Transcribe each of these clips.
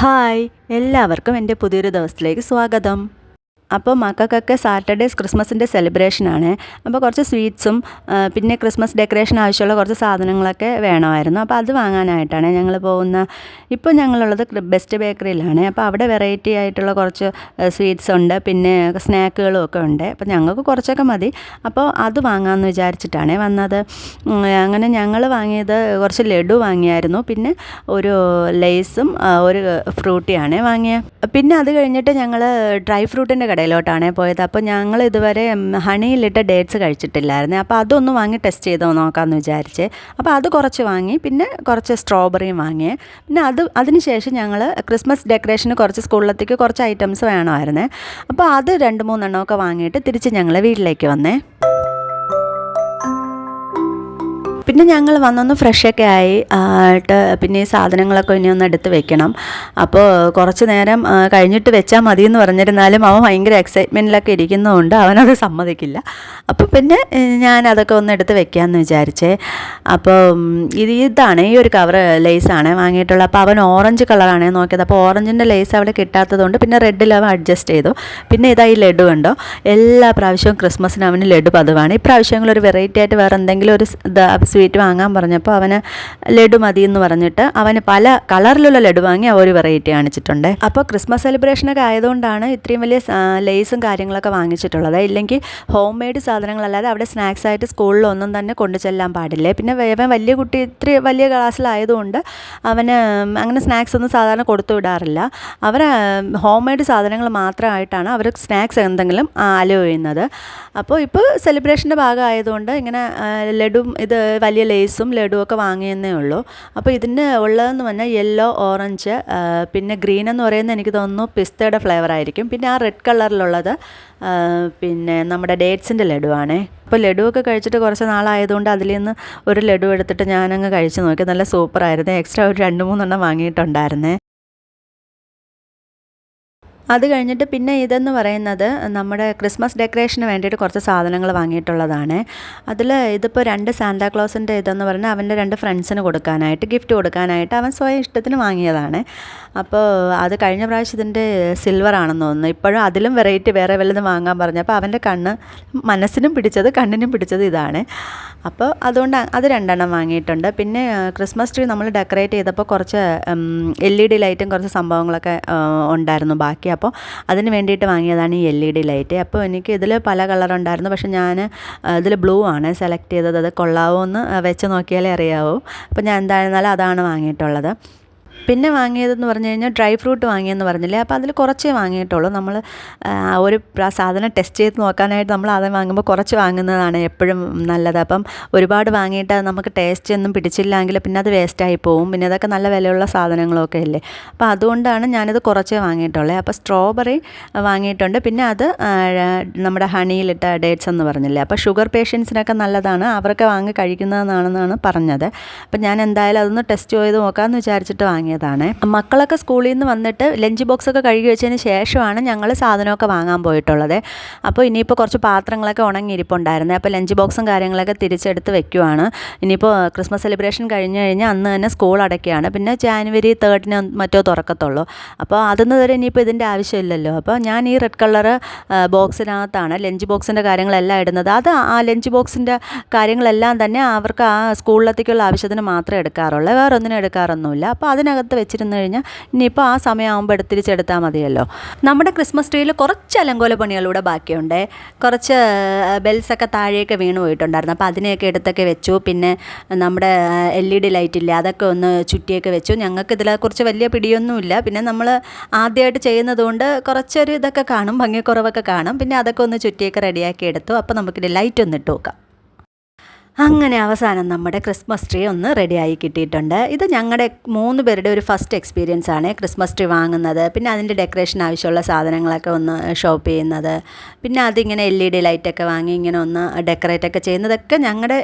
Hi എല്ലാവർക്കും എന്റെ പുതിയൊരു ദിവസത്തിലേക്ക് സ്വാഗതം. അപ്പോൾ മക്കൾക്കൊക്കെ സാറ്റർഡേസ് ക്രിസ്മസിന്റെ സെലിബ്രേഷനാണ്. അപ്പോൾ കുറച്ച് സ്വീറ്റ്സും പിന്നെ ക്രിസ്മസ് ഡെക്കറേഷൻ ആവശ്യമുള്ള കുറച്ച് സാധനങ്ങളൊക്കെ വേണമായിരുന്നു. അപ്പോൾ അത് വാങ്ങാനായിട്ടാണ് ഞങ്ങൾ പോകുന്ന ഇപ്പോൾ ഞങ്ങളുള്ളത് ബെസ്റ്റ് ബേക്കറിയിലാണ്. അപ്പോൾ അവിടെ വെറൈറ്റി ആയിട്ടുള്ള കുറച്ച് സ്വീറ്റ്സ് ഉണ്ട് പിന്നെ സ്നാക്കുകളും ഒക്കെ ഉണ്ട്. അപ്പോൾ ഞങ്ങൾക്ക് കുറച്ചൊക്കെ മതി. അപ്പോൾ അത് വാങ്ങാമെന്ന് വിചാരിച്ചിട്ടാണ് വന്നത്. അങ്ങനെ ഞങ്ങൾ വാങ്ങിയത് കുറച്ച് ലഡു വാങ്ങിയായിരുന്നു. പിന്നെ ഒരു ലേസും ഒരു ഫ്രൂട്ടിയാണ് വാങ്ങിയത്. പിന്നെ അത് കഴിഞ്ഞിട്ട് ഞങ്ങൾ ഡ്രൈ ഫ്രൂട്ടിന്റെ കടയിലോട്ടാണ് പോയത്. അപ്പോൾ ഞങ്ങൾ ഇതുവരെ ഹണിയിലിട്ട ഡേറ്റ്സ് കഴിച്ചിട്ടില്ലായിരുന്നു. അപ്പോൾ അതൊന്ന് വാങ്ങി ടെസ്റ്റ് ചെയ്തോ നോക്കാമെന്ന് വിചാരിച്ച്. അപ്പോൾ അത് കുറച്ച് വാങ്ങി പിന്നെ കുറച്ച് സ്ട്രോബെറിയും വാങ്ങി. പിന്നെ അത് അതിന് ശേഷം ഞങ്ങൾ ക്രിസ്മസ് ഡെക്കറേഷന് കുറച്ച് സ്കൂളിലത്തേക്ക് കുറച്ച് ഐറ്റംസ് വേണമായിരുന്നു. അപ്പോൾ അത് രണ്ട് മൂന്നെണ്ണമൊക്കെ വാങ്ങിയിട്ട് തിരിച്ച് ഞങ്ങൾ വീട്ടിലേക്ക് വന്നേ. പിന്നെ ഞങ്ങൾ വന്നൊന്ന് ഫ്രഷൊക്കെ ആയി ആയിട്ട് പിന്നെ ഈ സാധനങ്ങളൊക്കെ ഇനി ഒന്ന് എടുത്ത് വെക്കണം. അപ്പോൾ കുറച്ച് നേരം കഴിഞ്ഞിട്ട് വെച്ചാൽ മതി എന്ന് പറഞ്ഞിരുന്നാലും അവൻ ഭയങ്കര എക്സൈറ്റ്മെന്റിലൊക്കെ ഇരിക്കുന്നതുകൊണ്ട് അവനത് സമ്മതിക്കില്ല. അപ്പോൾ പിന്നെ ഞാൻ അതൊക്കെ ഒന്ന് എടുത്ത് വെക്കാമെന്ന് വിചാരിച്ചേ. അപ്പോൾ ഇത് ഇതാണ് ഈ ഒരു കവർ ലേസാണ് വാങ്ങിയിട്ടുള്ളത് അപ്പോൾ അവൻ ഓറഞ്ച് കളറാണ് നോക്കിയത്. അപ്പോൾ ഓറഞ്ചിന്റെ ലേസ് അവിടെ കിട്ടാത്തതുകൊണ്ട് പിന്നെ റെഡിൽ അവൻ അഡ്ജസ്റ്റ് ചെയ്തു. പിന്നെ ഇതാ ഈ ലഡു ഉണ്ടോ എല്ലാ പ്രാവശ്യവും ക്രിസ്മസിന് അവന് ലഡു പതിവാണ്. ഇപ്രാവശ്യങ്ങൾ ഒരു വെറൈറ്റി ആയിട്ട് വേറെ എന്തെങ്കിലും ഒരു സ്വീറ്റ് വാങ്ങാൻ പറഞ്ഞപ്പോൾ അവന് ലഡു മതി എന്ന് പറഞ്ഞിട്ട് അവന് പല കളറിലുള്ള ലഡു വാങ്ങി ഒരു വെറൈറ്റി കാണിച്ചിട്ടുണ്ട്. അപ്പോൾ ക്രിസ്മസ് സെലിബ്രേഷനൊക്കെ ആയതുകൊണ്ടാണ് ഇത്രയും വലിയ ലേസും കാര്യങ്ങളൊക്കെ വാങ്ങിച്ചിട്ടുള്ളത്. ഇല്ലെങ്കിൽ ഹോം മെയ്ഡ് സാധനങ്ങളല്ലാതെ അവിടെ സ്നാക്സ് ആയിട്ട് സ്കൂളിലൊന്നും തന്നെ കൊണ്ടു ചെല്ലാൻ പാടില്ലേ? പിന്നെ വേവൻ വലിയ കുട്ടി ഇത്ര വലിയ ക്ലാസ്സിലായതുകൊണ്ട് അവന് അങ്ങനെ സ്നാക്സ് ഒന്നും സാധാരണ കൊടുത്തു വിടാറില്ല. അവർ ഹോം മെയ്ഡ് സാധനങ്ങൾ മാത്രമായിട്ടാണ് അവർ സ്നാക്സ് എന്തെങ്കിലും അലോ ചെയ്യുന്നത്. അപ്പോൾ ഇപ്പോൾ സെലിബ്രേഷന്റെ ഭാഗമായതുകൊണ്ട് ഇങ്ങനെ ലഡും ഇത് വലിയ ലേസും ലഡുവും ഒക്കെ വാങ്ങിയെന്നേ ഉള്ളൂ. അപ്പോൾ ഇതിന് ഉള്ളതെന്ന് പറഞ്ഞാൽ യെല്ലോ ഓറഞ്ച് പിന്നെ ഗ്രീൻ എന്ന് പറയുന്നത് എനിക്ക് തോന്നുന്നു പിസ്തയുടെ ഫ്ലേവർ ആയിരിക്കും. പിന്നെ ആ റെഡ് കളറിലുള്ളത് പിന്നെ നമ്മുടെ ഡേറ്റ്സിന്റെ ലഡുവാണേ. അപ്പോൾ ലഡുവൊക്കെ കഴിച്ചിട്ട് കുറച്ച് നാളായതുകൊണ്ട് അതിൽ നിന്ന് ഒരു ലഡു എടുത്തിട്ട് ഞാനങ്ങ് കഴിച്ച് നോക്കി. നല്ല സൂപ്പറായിരുന്നു. എക്സ്ട്രാ ഒരു രണ്ട് മൂന്നെണ്ണം വാങ്ങിയിട്ടുണ്ടായിരുന്നേ. അത് കഴിഞ്ഞിട്ട് പിന്നെ ഇതെന്ന് പറയുന്നത് നമ്മുടെ ക്രിസ്മസ് ഡെക്കറേഷന് വേണ്ടിയിട്ട് കുറച്ച് സാധനങ്ങൾ വാങ്ങിയിട്ടുള്ളതാണ്. അതിൽ ഇതിപ്പോൾ രണ്ട് സാന്താക്ലോസിന്റെ ഇതെന്ന് പറഞ്ഞാൽ അവന്റെ രണ്ട് ഫ്രണ്ട്സിന് കൊടുക്കാനായിട്ട് ഗിഫ്റ്റ് കൊടുക്കാനായിട്ട് അവൻ സ്വയം ഇഷ്ടത്തിന് വാങ്ങിയതാണ്. അപ്പോൾ അത് കഴിഞ്ഞ പ്രാവശ്യം ഇതിന്റെ സിൽവർ ആണെന്ന് തോന്നുന്നു. ഇപ്പോഴും അതിലും വെറൈറ്റി വേറെ വല്ലതും വാങ്ങാൻ പറഞ്ഞപ്പോൾ അവന്റെ കണ്ണ് മനസ്സിനും പിടിച്ചത് കണ്ണിനും പിടിച്ചത് ഇതാണ്. അപ്പോൾ അതുകൊണ്ട് അത് രണ്ടെണ്ണം വാങ്ങിയിട്ടുണ്ട്. പിന്നെ ക്രിസ്മസ് ട്രീ നമ്മൾ ഡെക്കറേറ്റ് ചെയ്തപ്പോൾ കുറച്ച് എൽ ഇ ഡി ലൈറ്റും കുറച്ച് സംഭവങ്ങളൊക്കെ ഉണ്ടായിരുന്നു. ബാക്കി അപ്പോൾ അതിന് വേണ്ടിയിട്ട് വാങ്ങിയതാണ് ഈ എൽ ഇ ഡി ലൈറ്റ്. അപ്പോൾ എനിക്ക് ഇതിൽ പല കളറുണ്ടായിരുന്നു പക്ഷേ ഞാൻ ഇതിൽ ബ്ലൂ ആണ് സെലക്ട് ചെയ്തത്. അത് കൊള്ളാവോ എന്ന് വെച്ച് നോക്കിയാലേ അറിയാവൂ. അപ്പോൾ ഞാൻ എന്തായിരുന്നാലും അതാണ് വാങ്ങിയിട്ടുള്ളത്. പിന്നെ വാങ്ങിയതെന്ന് പറഞ്ഞു കഴിഞ്ഞാൽ ഡ്രൈ ഫ്രൂട്ട് വാങ്ങിയെന്ന് പറഞ്ഞില്ലേ? അപ്പോൾ അതിൽ കുറച്ചേ വാങ്ങിയിട്ടുള്ളൂ. നമ്മൾ ഒരു സാധനം ടെസ്റ്റ് ചെയ്ത് നോക്കാനായിട്ട് നമ്മൾ ആദ്യം വാങ്ങുമ്പോൾ കുറച്ച് വാങ്ങുന്നതാണ് എപ്പോഴും നല്ലത്. അപ്പം ഒരുപാട് വാങ്ങിയിട്ട് നമുക്ക് ടേസ്റ്റ് ഒന്നും പിടിച്ചില്ലെങ്കിൽ പിന്നെ അത് വേസ്റ്റായി പോവും. പിന്നെ അതൊക്കെ നല്ല വിലയുള്ള സാധനങ്ങളൊക്കെ അല്ലേ? അപ്പോൾ അതുകൊണ്ടാണ് ഞാനിത് കുറച്ചേ വാങ്ങിയിട്ടുള്ളത് അപ്പോൾ സ്ട്രോബെറി വാങ്ങിയിട്ടുണ്ട്. പിന്നെ അത് നമ്മുടെ ഹണിയിലിട്ട ഡേറ്റ്സ് എന്ന് പറഞ്ഞില്ലേ? അപ്പോൾ ഷുഗർ പേഷ്യൻസിനൊക്കെ നല്ലതാണ്. അവരൊക്കെ വാങ്ങി കഴിക്കുന്നതെന്നാണെന്നാണ് പറഞ്ഞത്. അപ്പം ഞാൻ എന്തായാലും അതൊന്ന് ടെസ്റ്റ് ചെയ്ത് നോക്കാമെന്ന് വിചാരിച്ചിട്ട് വാങ്ങിയതാണ് മക്കളൊക്കെ സ്കൂളിൽ നിന്ന് വന്നിട്ട് ലഞ്ച് ബോക്സൊക്കെ കഴുകി വെച്ചതിന് ശേഷമാണ് ഞങ്ങൾ സാധനമൊക്കെ വാങ്ങാൻ പോയിട്ടുള്ളത്. അപ്പോൾ ഇനിയിപ്പോൾ കുറച്ച് പാത്രങ്ങളൊക്കെ ഉണങ്ങിയിരിപ്പുണ്ടായിരുന്നത് അപ്പോൾ ലഞ്ച് ബോക്സും കാര്യങ്ങളൊക്കെ തിരിച്ചെടുത്ത് വെക്കുവാണ്. ഇനിയിപ്പോൾ ക്രിസ്മസ് സെലിബ്രേഷൻ കഴിഞ്ഞ് കഴിഞ്ഞാൽ അന്ന് തന്നെ സ്കൂൾ അടയ്ക്കുകയാണ്. പിന്നെ ജാനുവരി തേർഡിന് മറ്റോ തുറക്കത്തുള്ളൂ. അപ്പോൾ അതൊന്നും വരെ ഇനിയിപ്പോൾ ഇതിന്റെ ആവശ്യമില്ലല്ലോ. അപ്പോൾ ഞാൻ ഈ റെഡ് കളർ ബോക്സിനകത്താണ് ലഞ്ച് ബോക്സിന്റെ കാര്യങ്ങളെല്ലാം ഇടുന്നത്. അത് ആ ലഞ്ച് ബോക്സിന്റെ കാര്യങ്ങളെല്ലാം തന്നെ അവർക്ക് ആ സ്കൂളിലത്തേക്കുള്ള ആവശ്യത്തിന് മാത്രമേ എടുക്കാറുള്ളൂ. വേറെ ഒന്നിനും എടുക്കാറൊന്നുമില്ല. അപ്പോൾ അതിനകത്ത് വെച്ചിരുന്ന് കഴിഞ്ഞാൽ ഇനിയിപ്പോൾ ആ സമയമാകുമ്പോൾ എടുത്തിരിച്ചെടുത്താൽ മതിയല്ലോ. നമ്മുടെ ക്രിസ്മസ് ട്രീയിൽ കുറച്ച് അലങ്കോല പണികളൂടെ ബാക്കിയുണ്ട്. കുറച്ച് ബെൽസൊക്കെ താഴെയൊക്കെ വീണ് പോയിട്ടുണ്ടായിരുന്നു. അപ്പോൾ അതിനെയൊക്കെ എടുത്തൊക്കെ വെച്ചു. പിന്നെ നമ്മുടെ എൽ ഇ ഡി ലൈറ്റ് ഇല്ല അതൊക്കെ ഒന്ന് ചുറ്റിയൊക്കെ വെച്ചു. ഞങ്ങൾക്ക് ഇതിനെക്കുറിച്ച് വലിയ പിടിയൊന്നുമില്ല. പിന്നെ നമ്മൾ ആദ്യമായിട്ട് ചെയ്യുന്നതുകൊണ്ട് കുറച്ചൊരു ഇതൊക്കെ കാണും ഭംഗിക്കുറവൊക്കെ കാണും. പിന്നെ അതൊക്കെ ഒന്ന് ചുറ്റിയൊക്കെ റെഡിയാക്കി എടുത്തു. അപ്പോൾ നമുക്കിത് ലൈറ്റ് ഒന്ന് ഇട്ട് നോക്കാം. അങ്ങനെ അവസാനം നമ്മുടെ ക്രിസ്മസ് ട്രീ ഒന്ന് റെഡിയായി കിട്ടിയിട്ടുണ്ട്. ഇത് ഞങ്ങളുടെ മൂന്ന് പേരുടെ ഒരു ഫസ്റ്റ് എക്സ്പീരിയൻസ് ആണ് ക്രിസ്മസ് ട്രീ വാങ്ങുന്നത്. പിന്നെ അതിന്റെ ഡെക്കറേഷൻ ആവശ്യമുള്ള സാധനങ്ങളൊക്കെ ഒന്ന് ഷോപ്പ് ചെയ്യുന്നത്. പിന്നെ അതിങ്ങനെ എൽ ഇ ഡി ലൈറ്റൊക്കെ വാങ്ങി ഇങ്ങനെ ഒന്ന് ഡെക്കറേറ്റ് ഒക്കെ ചെയ്യുന്നതൊക്കെ ഞങ്ങളുടെ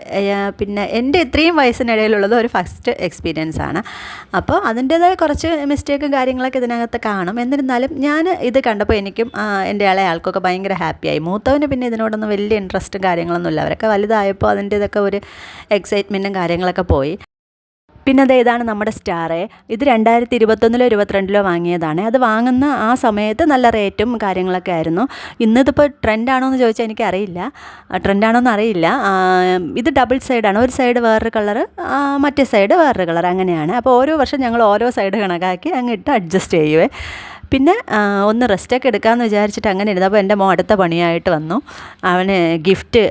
പിന്നെ എന്റെ ഇത്രയും വയസ്സിനിടയിലുള്ളത് ഒരു ഫസ്റ്റ് എക്സ്പീരിയൻസ് ആണ്. അപ്പോൾ അതിന്റേതായ കുറച്ച് മിസ്റ്റേക്കും കാര്യങ്ങളൊക്കെ ഇതിനകത്ത് കാണും. എന്നിരുന്നാലും ഞാൻ ഇത് കണ്ടപ്പോൾ എനിക്കും എന്റെ ഇളയ ആൾക്കൊക്കെ ഭയങ്കര ഹാപ്പിയായി മൂത്തവന് പിന്നെ ഇതിനോടൊന്നും വലിയ ഇൻട്രസ്റ്റും കാര്യങ്ങളൊന്നുമില്ല. അവരൊക്കെ വലുതായപ്പോൾ അതിന്റെ ഇതൊക്കെ ഒരു എക്സൈറ്റ്മെന്റും കാര്യങ്ങളൊക്കെ പോയി. പിന്നെ അത് ഇതാണ് നമ്മുടെ സ്റ്റാറ്. ഇത് രണ്ടായിരത്തി ഇരുപത്തൊന്നിലോ ഇരുപത്തിരണ്ടിലോ വാങ്ങിയതാണ്. അത് വാങ്ങുന്ന ആ സമയത്ത് നല്ല റേറ്റും കാര്യങ്ങളൊക്കെ ആയിരുന്നു. ഇന്നിതിപ്പോൾ ട്രെൻഡാണോ എന്ന് ചോദിച്ചാൽ എനിക്കറിയില്ല. ട്രെൻഡാണോ എന്ന് അറിയില്ല. ഇത് ഡബിൾ സൈഡാണ് ഒരു സൈഡ് വേറൊരു കളർ മറ്റേ സൈഡ് വേറൊരു കളർ അങ്ങനെയാണ്. അപ്പോൾ ഓരോ വർഷം ഞങ്ങൾ ഓരോ സൈഡ് കണക്കാക്കി അങ്ങ് ഇട്ട് അഡ്ജസ്റ്റ് ചെയ്യുവേ. പിന്നെ ഒന്ന് റെസ്റ്റൊക്കെ എടുക്കാമെന്ന് വിചാരിച്ചിട്ട് അങ്ങനെ ഇരുന്നു അപ്പോൾ എന്റെ മോ അടുത്ത പണിയായിട്ട് വന്നു. അവന് ഗിഫ്റ്റ്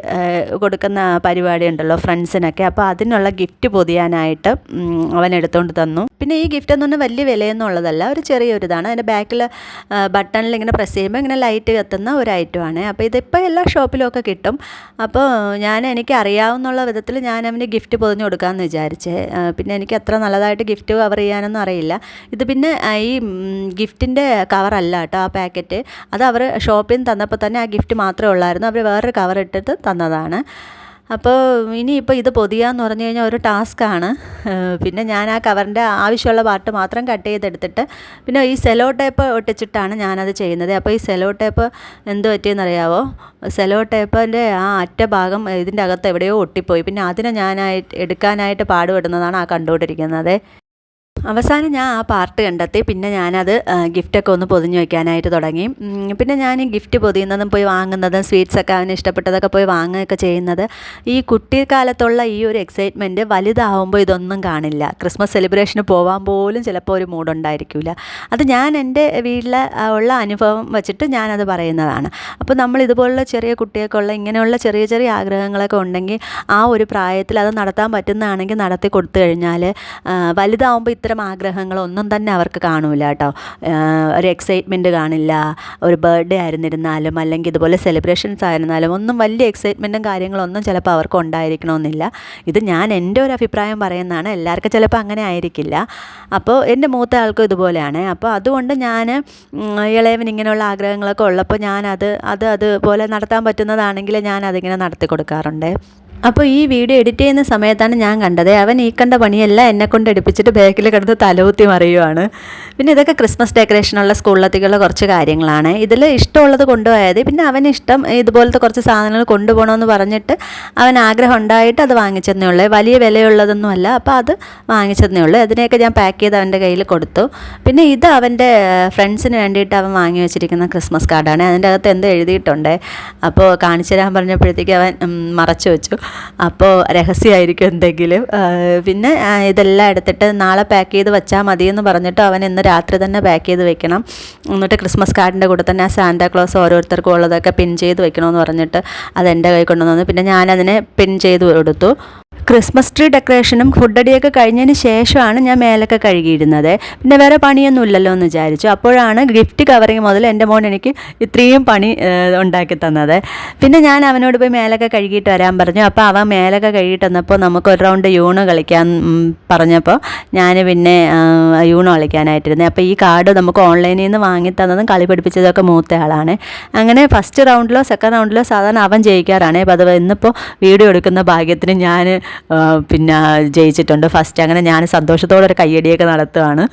കൊടുക്കുന്ന പരിപാടി ഉണ്ടല്ലോ ഫ്രണ്ട്സിനൊക്കെ. അപ്പോൾ അതിനുള്ള ഗിഫ്റ്റ് പൊതിയാനായിട്ട് അവൻ എടുത്തുകൊണ്ട് തന്നു. പിന്നെ ഈ ഗിഫ്റ്റ് എന്ന് പറഞ്ഞാൽ വലിയ വിലയൊന്നും ഉള്ളതല്ല ഒരു ചെറിയൊരു ഇതാണ് അതിന്റെ ബാക്കിൽ ബട്ടണിൽ ഇങ്ങനെ പ്രസ് ചെയ്യുമ്പോൾ ഇങ്ങനെ ലൈറ്റ് കത്തുന്ന ഒരു ഐറ്റമാണ്. അപ്പോൾ ഇതിപ്പോൾ എല്ലാ ഷോപ്പിലും ഒക്കെ കിട്ടും. അപ്പോൾ ഞാൻ എനിക്ക് അറിയാവുന്നുള്ള വിധത്തിൽ ഞാൻ അവന് ഗിഫ്റ്റ് പൊതിഞ്ഞ് കൊടുക്കാമെന്ന് വിചാരിച്ചേ. പിന്നെ എനിക്ക് അത്ര നല്ലതായിട്ട് ഗിഫ്റ്റ് കവർ ചെയ്യാനൊന്നും അറിയില്ല. ഇത് പിന്നെ ഈ ഗിഫ്റ്റിന്റെ കവറല്ല കേട്ടോ ആ പാക്കറ്റ് അത് അവർ ഷോപ്പിൽ നിന്ന് തന്നപ്പോൾ തന്നെ ആ ഗിഫ്റ്റ് മാത്രമേ ഉള്ളായിരുന്നു. അവർ വേറൊരു കവർ ഇട്ടിട്ട് തന്നതാണ്. അപ്പോൾ ഇനിയിപ്പോൾ ഇത് പൊതിയാന്ന് പറഞ്ഞു കഴിഞ്ഞാൽ ഒരു ടാസ്ക്കാണ് പിന്നെ ഞാൻ ആ കവറിന്റെ ആവശ്യമുള്ള പാർട്ട് മാത്രം കട്ട് ചെയ്തെടുത്തിട്ട് പിന്നെ ഈ സെലോ ടേപ്പ് ഒട്ടിച്ചിട്ടാണ് ഞാനത് ചെയ്യുന്നത്. അപ്പോൾ ഈ സെലോ ടേപ്പ് എന്ത് പറ്റിയെന്നറിയാവോ? സെലോ ടേപ്പിന്റെ ആ അറ്റ ഭാഗം ഇതിന്റെ അകത്ത് എവിടെയോ ഒട്ടിപ്പോയി. പിന്നെ അതിനെ ഞാനായിട്ട് എടുക്കാനായിട്ട് പാടുപെടുന്നതാണ് ആ കണ്ടുകൊണ്ടിരിക്കുന്നത്. അവസാനം ഞാൻ ആ പാർട്ട് കണ്ടെത്തി. പിന്നെ ഞാനത് ഗിഫ്റ്റൊക്കെ ഒന്ന് പൊതിഞ്ഞ് വയ്ക്കാനായിട്ട് തുടങ്ങി. പിന്നെ ഞാൻ ഗിഫ്റ്റ് പൊതിയുന്നതും പോയി വാങ്ങുന്നതും സ്വീറ്റ്സൊക്കെ അവന് ഇഷ്ടപ്പെട്ടതൊക്കെ പോയി വാങ്ങുകയൊക്കെ ചെയ്യുന്നത്. ഈ കുട്ടിക്കാലത്തുള്ള ഈ ഒരു എക്സൈറ്റ്മെന്റ് വലുതാവുമ്പോൾ ഇതൊന്നും കാണില്ല. ക്രിസ്മസ് സെലിബ്രേഷന് പോകാൻ പോലും ചിലപ്പോൾ ഒരു മൂഡുണ്ടായിരിക്കില്ല അത് ഞാൻ എന്റെ വീട്ടിൽ ഉള്ള അനുഭവം വെച്ചിട്ട് ഞാനത് പറയുന്നതാണ്. അപ്പോൾ നമ്മൾ ഇതുപോലുള്ള ചെറിയ കുട്ടികൾക്കുള്ള ഇങ്ങനെയുള്ള ചെറിയ ചെറിയ ആഗ്രഹങ്ങളൊക്കെ ഉണ്ടെങ്കിൽ ആ ഒരു പ്രായത്തിൽ അത് നടത്താൻ പറ്റുന്നതാണെങ്കിൽ നടത്തി കൊടുത്തു കഴിഞ്ഞാൽ വലുതാവുമ്പോൾ ഇത്തരം ആഗ്രഹങ്ങളൊന്നും തന്നെ അവർക്ക് കാണൂല കേട്ടോ. ഒരു എക്സൈറ്റ്മെന്റ് കാണില്ല. ഒരു ബർത്ത്ഡേ ആയിരുന്നിരുന്നാലും അല്ലെങ്കിൽ ഇതുപോലെ സെലിബ്രേഷൻസ് ആയിരുന്നാലും ഒന്നും വലിയ എക്സൈറ്റ്മെന്റും കാര്യങ്ങളൊന്നും ചിലപ്പോൾ അവർക്ക് ഉണ്ടായിരിക്കണമെന്നില്ല. ഇത് ഞാൻ എന്റെ ഒരു അഭിപ്രായം പറയുന്നതാണ്. എല്ലാവർക്കും ചിലപ്പോൾ അങ്ങനെ ആയിരിക്കില്ല. അപ്പോൾ എന്റെ മൂത്ത ആൾക്കും ഇതുപോലെയാണ്. അപ്പോൾ അതുകൊണ്ട് ഞാൻ ഇളയവൻ ഇങ്ങനെയുള്ള ആഗ്രഹങ്ങളൊക്കെ ഉള്ളപ്പോൾ ഞാനത് അത് അതുപോലെ നടത്താൻ പറ്റുന്നതാണെങ്കിൽ ഞാൻ അതിങ്ങനെ നടത്തി കൊടുക്കാറുണ്ട്. അപ്പോൾ ഈ വീഡിയോ എഡിറ്റ് ചെയ്യുന്ന സമയത്താണ് ഞാൻ കണ്ടത്. അവൻ ഈ കണ്ട പണിയെല്ലാം എന്നെ കൊണ്ട് എടുപ്പിച്ചിട്ട് ബാക്കിൽ കിടന്ന് തലകുത്തി മറിയുവാണ്. പിന്നെ ഇതൊക്കെ ക്രിസ്മസ് ഡെക്കറേഷനുള്ള സ്കൂളിലത്തേക്കുള്ള കുറച്ച് കാര്യങ്ങളാണ്. ഇതിൽ ഇഷ്ടമുള്ളത് കൊണ്ടുപോയത്. പിന്നെ അവന് ഇഷ്ടം ഇതുപോലത്തെ കുറച്ച് സാധനങ്ങൾ കൊണ്ടുപോകണമെന്ന് പറഞ്ഞിട്ട് അവൻ ആഗ്രഹം ഉണ്ടായിട്ട് അത് വാങ്ങിച്ചെന്നേ ഉള്ളൂ. വലിയ വിലയുള്ളതൊന്നുമല്ല അപ്പോൾ അത് വാങ്ങിച്ചെന്നേ ഉള്ളൂ. അതിനെയൊക്കെ ഞാൻ പാക്ക് ചെയ്ത് അവന്റെ കയ്യിൽ കൊടുത്തു. പിന്നെ ഇത് അവന്റെ ഫ്രണ്ട്സിന് വേണ്ടിയിട്ട് അവൻ വാങ്ങി വെച്ചിരിക്കുന്ന ക്രിസ്മസ് കാർഡാണ് അതിന്റെ അകത്ത് എന്ത് എഴുതിയിട്ടുണ്ട്? അപ്പോൾ കാണിച്ചു തരാൻ പറഞ്ഞപ്പോഴത്തേക്ക് അവൻ മറച്ചു വെച്ചു. അപ്പോൾ രഹസ്യമായിരിക്കും എന്തെങ്കിലും. പിന്നെ ഇതെല്ലാം എടുത്തിട്ട് നാളെ പാക്ക് ചെയ്ത് വെച്ചാൽ മതിയെന്ന് പറഞ്ഞിട്ട് അവൻ ഇന്ന് രാത്രി തന്നെ പാക്ക് ചെയ്ത് വെക്കണം. എന്നിട്ട് ക്രിസ്മസ് കാർഡിന്റെ കൂടെ തന്നെ ആ സാന്റാക്ലോസ് ഓരോരുത്തർക്കും ഉള്ളതൊക്കെ പിൻ ചെയ്ത് വെക്കണമെന്ന് പറഞ്ഞിട്ട് അത് എന്റെ കൈ കൊണ്ടുവന്നു പിന്നെ ഞാനതിനെ പിൻ ചെയ്ത് കൊടുത്തു ക്രിസ്മസ് ട്രീ ഡെക്കറേഷനും ഫുഡടിയൊക്കെ കഴിഞ്ഞതിന് ശേഷമാണ് ഞാൻ മേലൊക്കെ കഴുകിയിരുന്നത്. പിന്നെ വേറെ പണിയൊന്നും ഇല്ലല്ലോ എന്ന് വിചാരിച്ചു. അപ്പോഴാണ് ഗിഫ്റ്റ് കവറിങ് മുതൽ എന്റെ മോൻ എനിക്ക് ഇത്രയും പണി ഉണ്ടാക്കി തന്നത്. പിന്നെ ഞാൻ അവനോട് പോയി മേലൊക്കെ കഴുകിയിട്ട് വരാൻ പറഞ്ഞു. അപ്പോൾ അവൻ മേലൊക്കെ കഴുകിയിട്ട് വന്നപ്പോൾ നമുക്ക് ഒരു റൗണ്ട് യൂണ് കളിക്കാൻ പറഞ്ഞപ്പോൾ ഞാൻ പിന്നെ യൂണ് കളിക്കാനായിട്ടിരുന്നത് അപ്പോൾ ഈ കാർഡ് നമുക്ക് ഓൺലൈനിൽ നിന്ന് വാങ്ങി തന്നതും കളി പഠിപ്പിച്ചതൊക്കെ മൂത്ത ആളാണ്. അങ്ങനെ ഫസ്റ്റ് റൗണ്ടിലോ സെക്കൻഡ് റൗണ്ടിലോ സാധാരണ അവൻ ജയിക്കാറാണ്. അപ്പോൾ അത് ഇന്നിപ്പോൾ വീഡിയോ എടുക്കുന്ന ഭാഗ്യത്തിന് ഞാൻ പിന്നെ ജയിച്ചിട്ടുണ്ട്. ഫസ്റ്റ് അങ്ങനെ ഞാൻ സന്തോഷത്തോടെ ഒരു കയ്യടിയൊക്കെ നടത്തുകയാണ്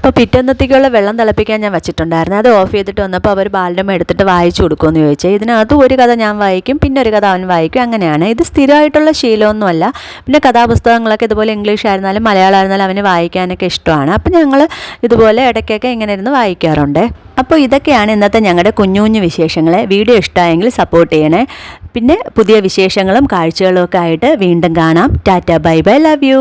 അപ്പോൾ പിറ്റന്നത്തേക്കുള്ള വെള്ളം തിളപ്പിക്കാൻ ഞാൻ വെച്ചിട്ടുണ്ടായിരുന്നു. അത് ഓഫ് ചെയ്തിട്ട് വന്നപ്പോൾ അവർ ബാലരമ എടുത്തിട്ട് വായിച്ചു കൊടുക്കുമെന്ന് ചോദിച്ചാൽ ഇതിനകത്ത് ഒരു കഥ ഞാൻ വായിക്കും പിന്നെ ഒരു കഥ അവൻ വായിക്കും. അങ്ങനെയാണ്. ഇത് സ്ഥിരമായിട്ടുള്ള ശീലമൊന്നുമല്ല പിന്നെ കഥാപുസ്തകങ്ങളൊക്കെ ഇതുപോലെ ഇംഗ്ലീഷ് ആയിരുന്നാലും മലയാളം ആയിരുന്നാലും അവന് വായിക്കാനൊക്കെ ഇഷ്ടമാണ്. അപ്പോൾ ഞങ്ങൾ ഇതുപോലെ ഇടയ്ക്കൊക്കെ ഇങ്ങനെ ഇരുന്ന് വായിക്കാറുണ്ട്. അപ്പോൾ ഇതൊക്കെയാണ് ഇന്നത്തെ ഞങ്ങളുടെ കുഞ്ഞു കുഞ്ഞു വിശേഷങ്ങൾ വീഡിയോ ഇഷ്ടമായെങ്കിൽ സപ്പോർട്ട് ചെയ്യണേ. പിന്നെ പുതിയ വിശേഷങ്ങളും കാഴ്ചകളും ഒക്കെ ആയിട്ട് വീണ്ടും കാണാം. Tata bye bye. Love you